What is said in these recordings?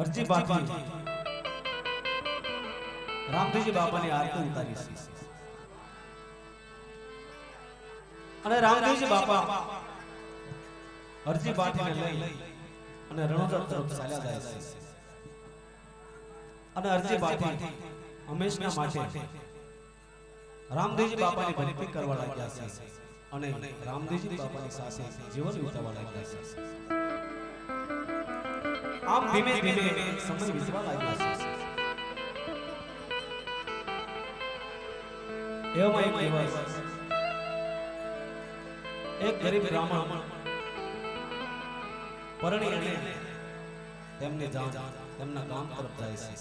અરજી બાકી. રામદેવજી બાપાની આરતી ઉતારી છે. અને રામદેવજી બાપા અરજી બાટીને લઈ અને રણોદર તરફ ચાલ્યા જાય છે. અને અરજી બાટી હંમેશના માટે રામદેવજી બાપાની ભક્તિ કરવા લાગ્યા છે અને રામદેવજી બાપાની સાથે જીવન વિતાવવા લાગ્યા છે. આમ ધીમે ધીમે સમય વીતવા લાગ્યો છે એવામાં એક દિવસ એક ગરીબ બ્રાહ્મણ પરણી અને તેમની જાણ તેમના ગામ તરફ જાય છે.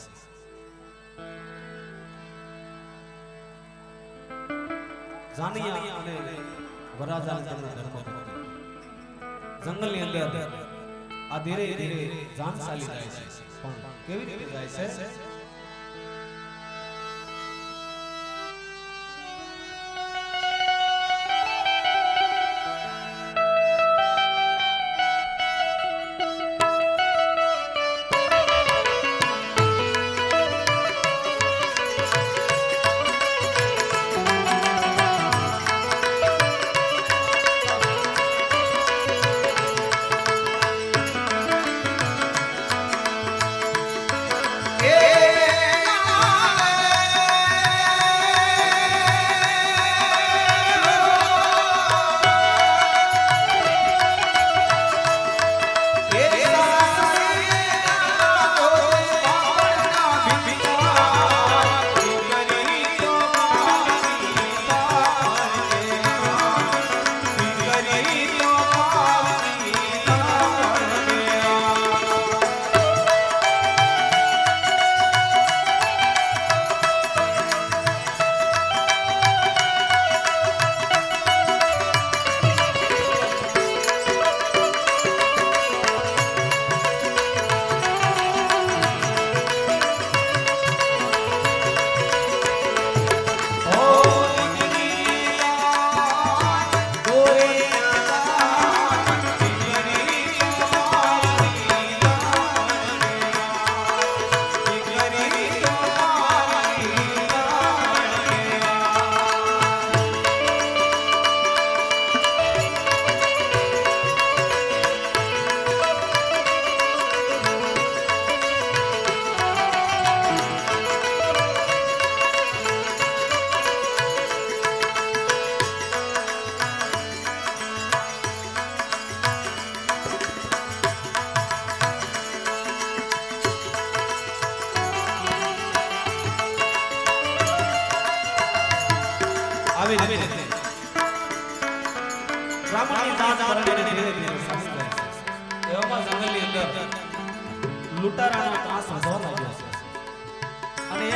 જાનિયા અને વરાજા તેમના ધર્મપત્ની જંગલની અંદર આ ધીરે ધીરે જાન ચાલી જાય છે. પણ કેવી રીતે જાય છે?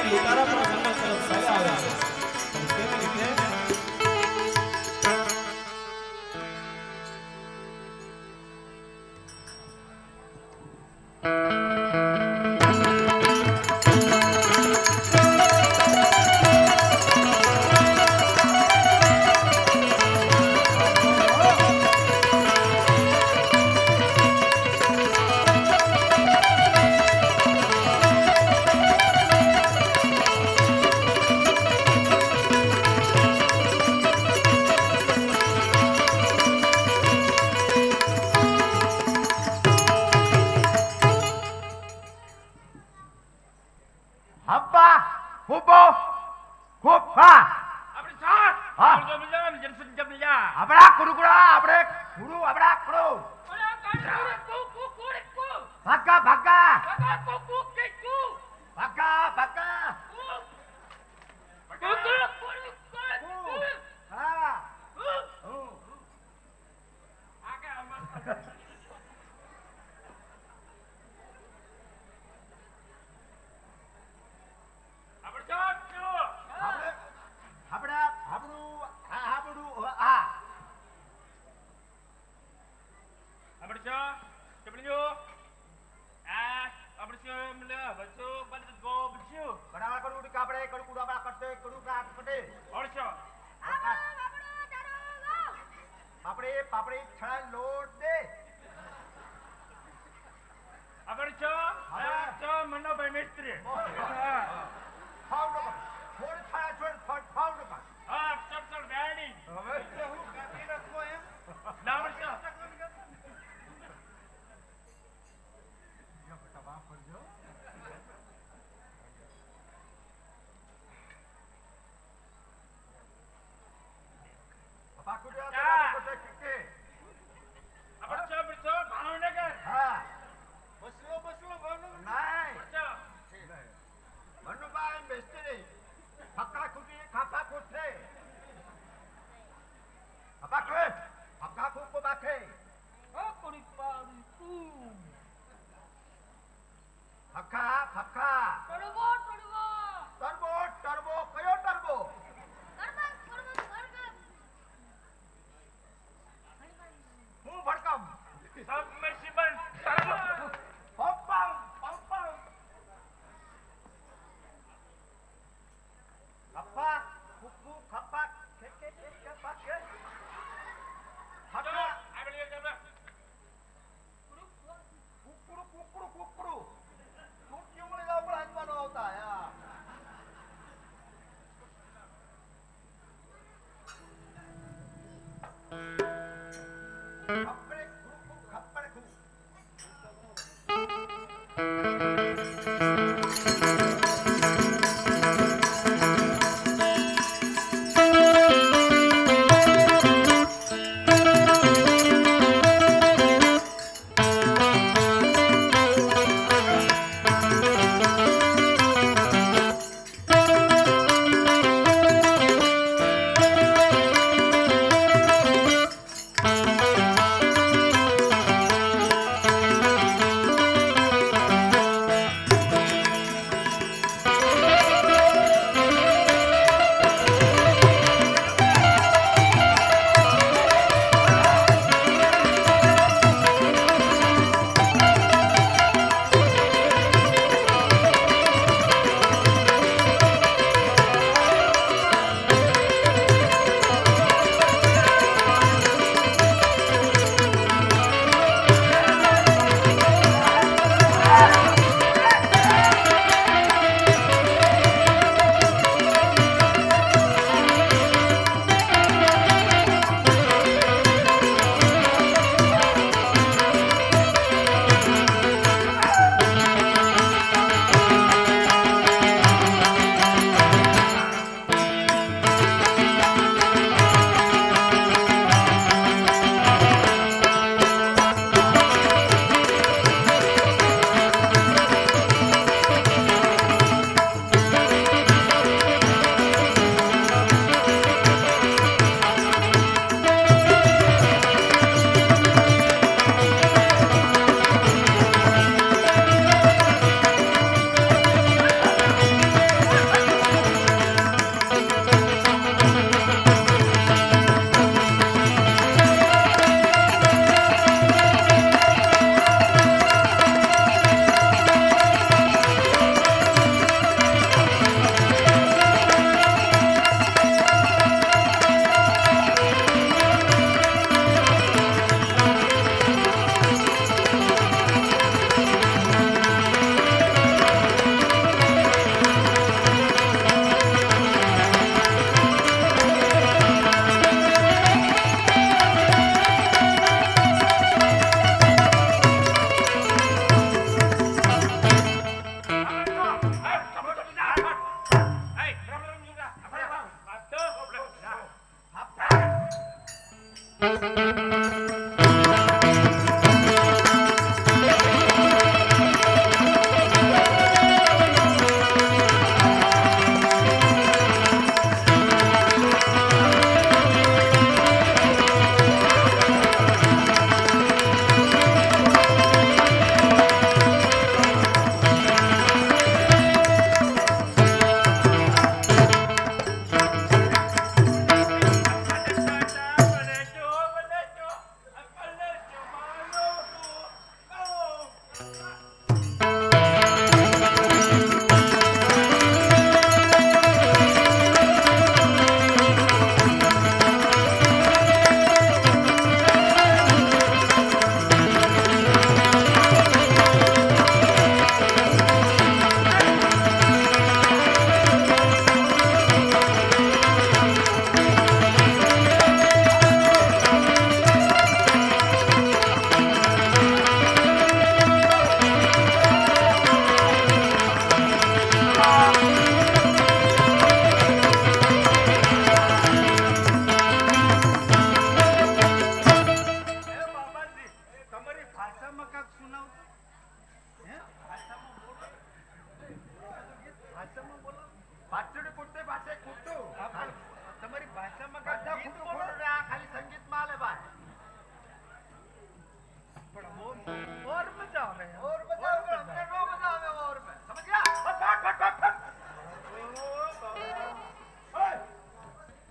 છે આપડા કુડુકડા આપણે કુડુ આપડા કુડુ ભાગા ભાગા. ભાગા ભાગા કુ કુ કુ કુ કુ હા કુ હું. આગે અમાર આપણે ચાલ ચલો આપણે આપડા આપણું આ આપણું આ આપણે ચાલ ચપડી જો આ આપણે ચાલ મને બસો બંધ ગો બસ્યો બરાબર કરું કે આપણે કડું કુડુ આપડા કટે કડું કા કટે ઓર ચાલ પાપડી પાપડી છડા લોટ દે આપણે ચાલ હા. ફાઉન્ડ કર થોડી છાયા છોડ ફાઉન્ડ ફાઉન્ડ કર હા ચપ ચપ હવે હું કાપી નાખો એમ ના પડશો બેટા વાહ પડજો પપ્પા કુડ્યા ચા. આપણે ચો પડશો ભાવનગર હા ફક્કા કુટી ખાપા કુટે અપા કે ફક્કા કો બાકે પડી પાડી તું ફક્કા ફક્કા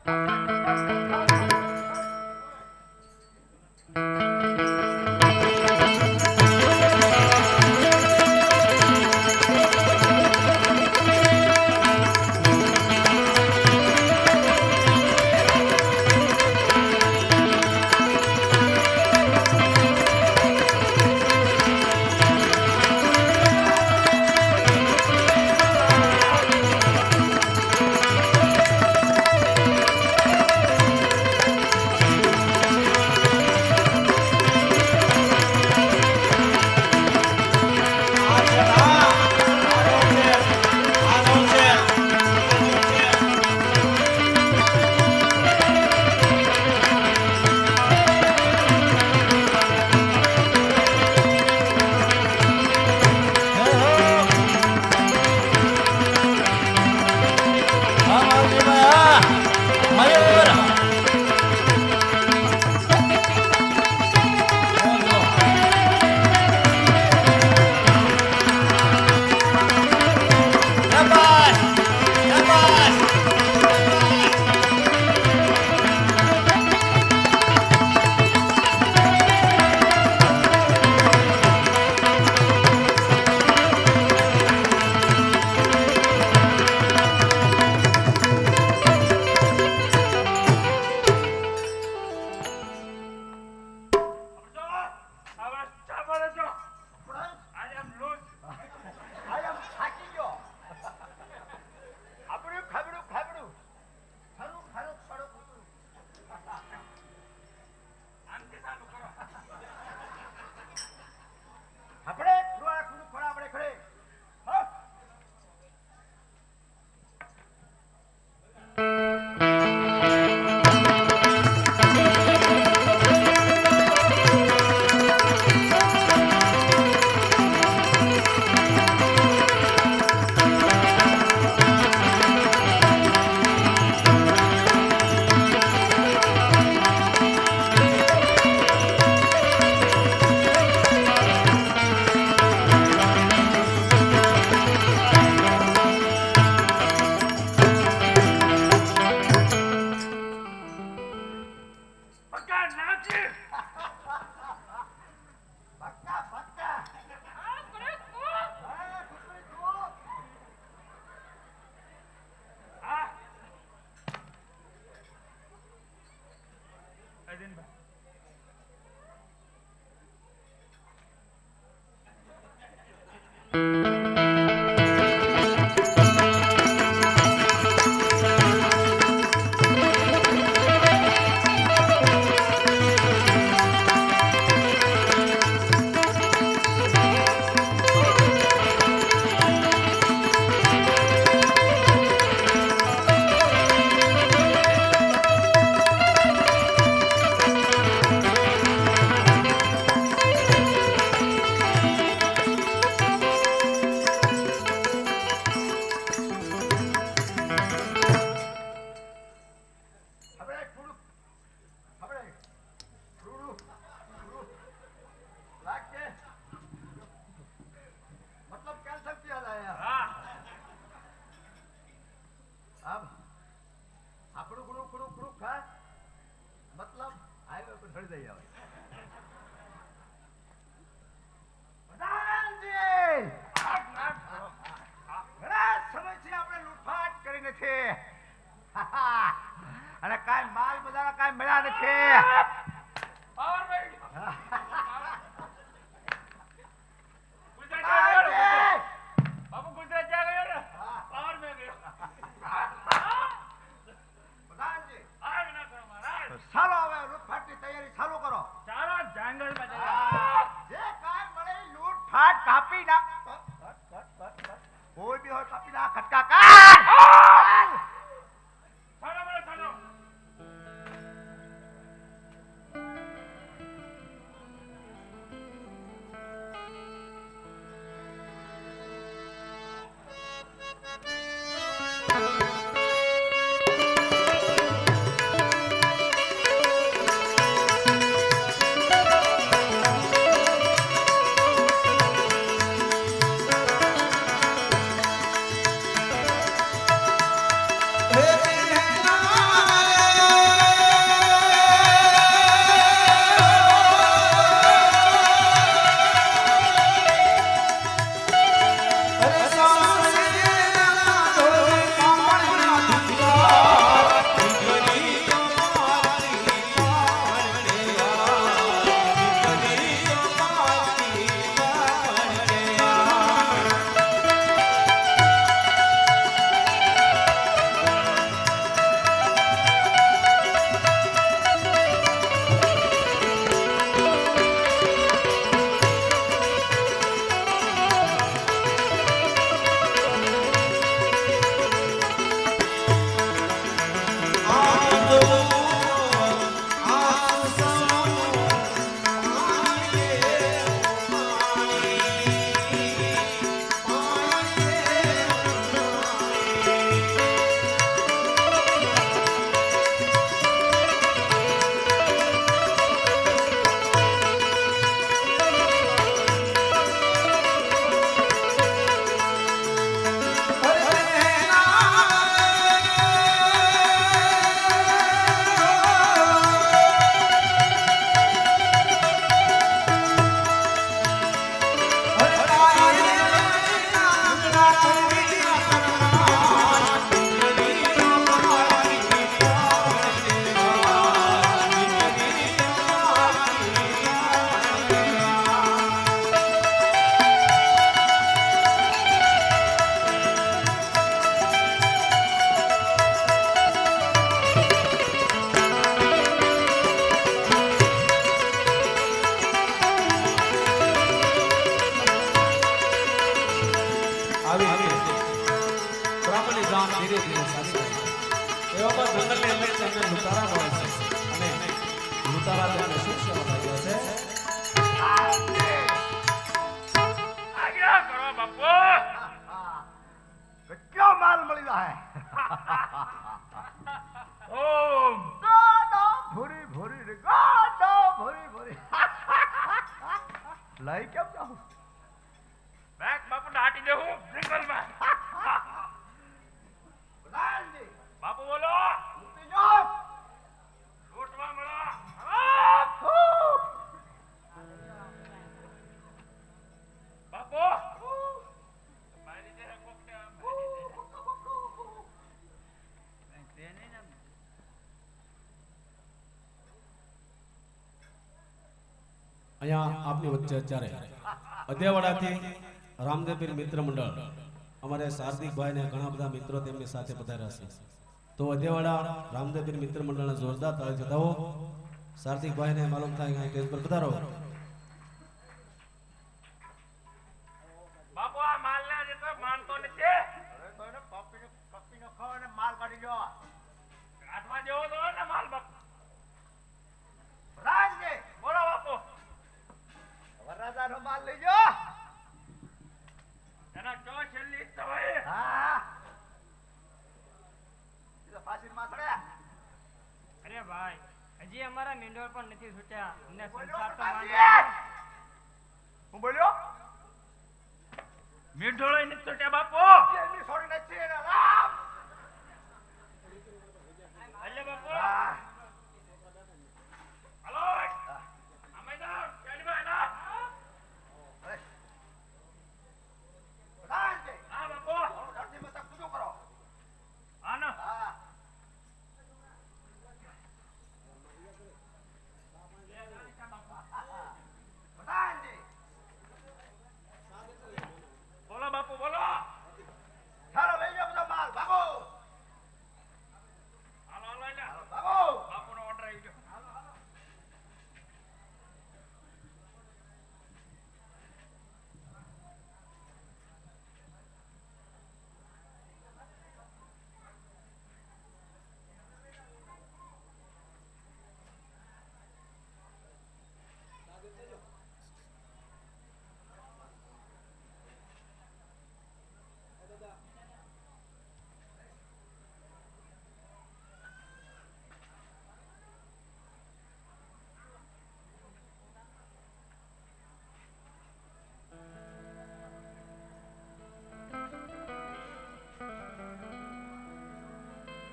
Música કાપી નાખ. ભોય બી હોય કાપી નાખ. ખટકા કાઢ. આપની વચ્ચે અત્યારે અધ્યાવાડાથી રામદેવપીર મિત્ર મંડળ, અમારે શાર્દિકભાઈ ને ઘણા બધા મિત્રો તેમની સાથે પધાર્યા છે. તો અધ્યાવાડા રામદેવપીર મિત્ર મંડળના જોરદાર તાળી ચડાવો શારદિકભાઈ ને માલુમ થાય કે પર પધારો. હજી અમારા મીંડોળ પણ નથી છૂટ્યા. અમને સંસાર તો. હું બોલ્યો? મીઠોળો નથી છૂટ્યા બાપુ. એની છોડી નથી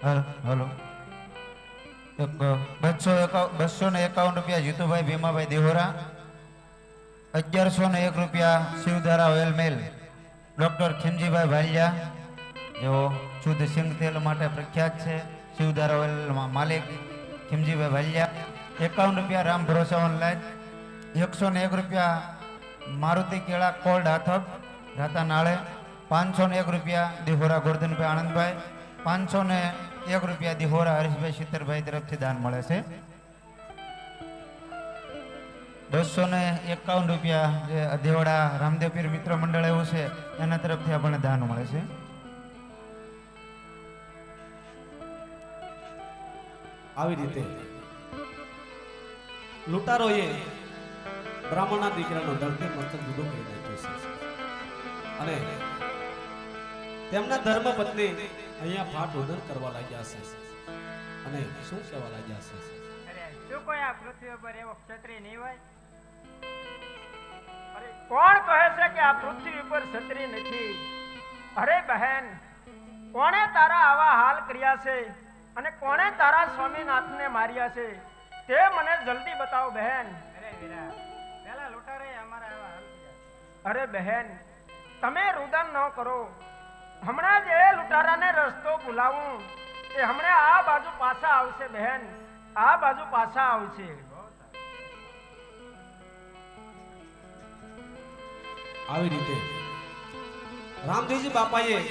હલ- બસો બસો ને એકાવન રૂપિયા જીતુભાઈ ભીમાભાઈ દેહોરા. અગિયારસો ને એક રૂપિયા Shivdhara oil mill doctor Khimjibhai Bhaliya. જેઓ શુદ્ધ સિંગ તેલ માટે પ્રખ્યાત છે, શિવધારા ઓઇલ માલિક ખીમજીભાઈ ભાલિયા. એકાવન રૂપિયા રામ ભરોસા ઓનલાઈન એકસો ને એક રૂપિયા મારુતિ કેળા કોલ્ડ હાથક, રાતા નાળે. પાંચસો ને એક રૂપિયા દેહોરા ગોરધનભાઈ આનંદભાઈ પાંચસો ને એક રૂપિયા દિહોરા હરીશભાઈ સિત્તરભાઈ તરફથી દાન મળે છે. બસો ને એકાવન રૂપિયા જે અધેવાડા રામદેવ પીર મિત્ર મંડળ એવું છે, એના તરફથી આપણને દાન મળે છે. આવી રીતે લૂંટારોએ બ્રાહ્મણના દીકરાનો ધરતી મસ્તક જુદો કરી નાખ્યો છે. અને તેમના ધર્મ પત્ની અહીંયા પાઠ ઉદન કરવા લાગ્યા છે. અને શું કહેવા લાગ્યા છે? અરે શું કોઈ આ પૃથ્વી ઉપર એવો ક્ષત્રિય નહીં હોય? અરે કોણ કહે છે કે આ પૃથ્વી ઉપર ક્ષત્રિય નથી? અરે બહેન કોણે તારા આવા હાલ કર્યા છે? અને કોણે તારા સ્વામીનાથને માર્યા છે? તે મને જલ્દી બતાવો બહેન. અરે વીરા પેલા લૂંટારે અમારા આવા હાલ કર્યા અરે બહેન તમે રુદન ન કરો. હમણાં જ એ રસ્તો ભૂલાવું એ હમણાં આ બાજુ પાછા આવશે, બહેન. આ બાજુ પાછા આવશે. આવી રીતે રામદેવજી બાપાએ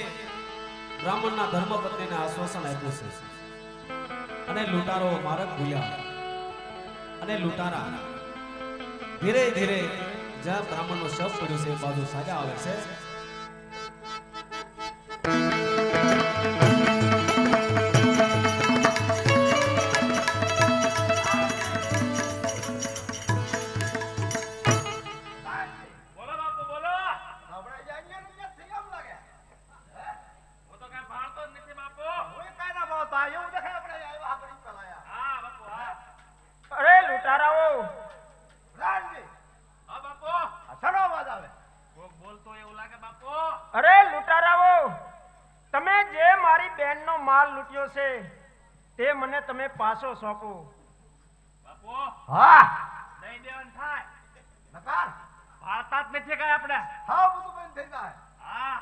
બ્રાહ્મણના ધર્મ પત્નીને આશ્વાસન આપ્યું છે. અને લૂંટારો મારક ભૂલ્યા. અને લૂંટારા ધીરે ધીરે જ્યાં બ્રાહ્મણનો શવ પડ્યો છે, એ બાજુ સાજા આવે છે. Thank you. છે તે મને તમે પાછો સોંપો. બાપુ. હા. દઈ દેવાનું થાય. નકાર. ભારતા નથી કાય આપણે. હા બધું બંધ થઈ જાય. હા.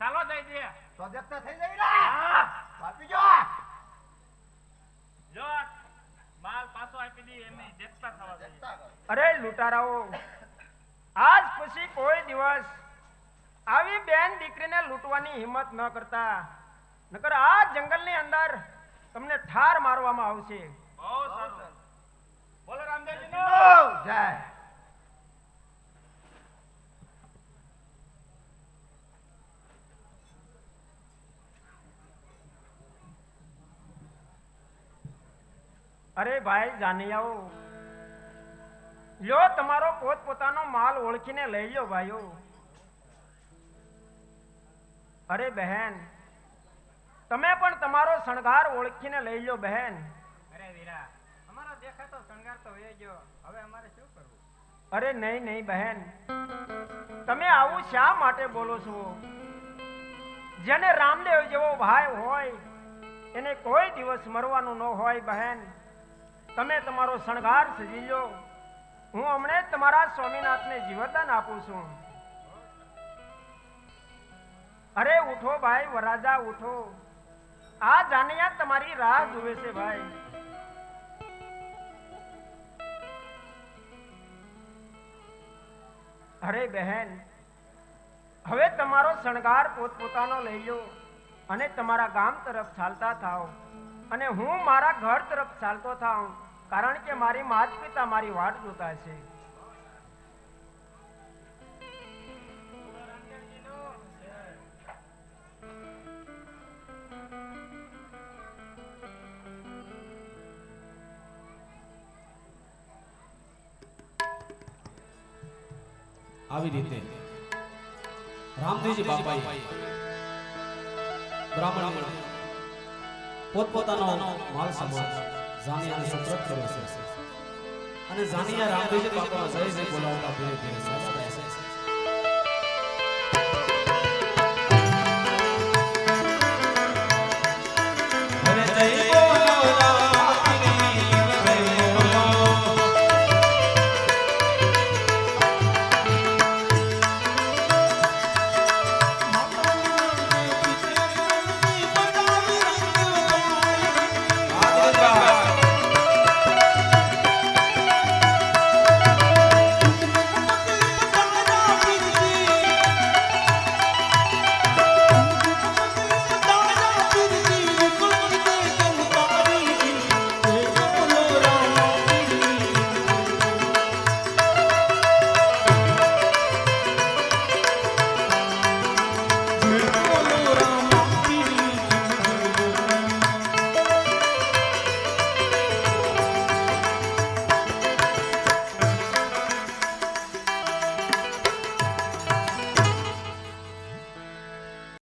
ચાલો દઈ દે તો દેખતા થઈ જાય હા. આપી જો જો માલ પાછો આપી દી એમને દેખતા થવા દેખતા અરે લૂંટારાઓ. આજ પછી કોઈ દિવસ આવી બેન દીકરીને લૂંટવાની હિંમત ન કરતા. નકર આ જંગલની અંદર તમને ઠાર મારવામાં આવશે. બહુ સારું. બોલો રામદેવજી નો. જય. અરે ભાઈ જાનિયાઓ લ્યો તમારો પોત પોતાનો માલ ઓળખીને લઈ લો ભાઈઓ. અરે બહેન તમે પણ તમારો શણગાર ઓળખીને લઈ લો બહેન. અરે વીરા અમારો દેખાતો શણગાર તો વહી ગયો. હવે અમારે શું કરવું? અરે નહીં નહીં બહેન. તમે આવું શા માટે બોલો છો? જેને રામદેવ જેવો ભાઈ હોય એને કોઈ દિવસ મરવાનું ન હોય બહેન. તમે તમારો શણગાર સજી લો હું હમણે તમારા સ્વામિનાથને જીવતદાન આપું છું. અરે ઉઠો ભાઈ વરાજા ઉઠો. આ જાનિયા તમારી રાહ જુએ છે ભાઈ. અરે બહેન, હવે તમારો શણગાર પોતપોતાનો લઈ લો અને તમારા ગામ તરફ ચાલતા થાઓ અને હું મારા ઘર તરફ ચાલતો થાઉં, કારણ કે મારી માત પિતા મારી વાટ જોતા છે. આવી રીતે. રામદેવજી બાપાએ બ્રાહ્મણ પોતપોતાનો માલ સમાન જાનિયાને સુપ્રત કર્યો છે. અને જાનિયા રામદેવજી બાપા જય જય બોલાવતા ધીરે ધીરે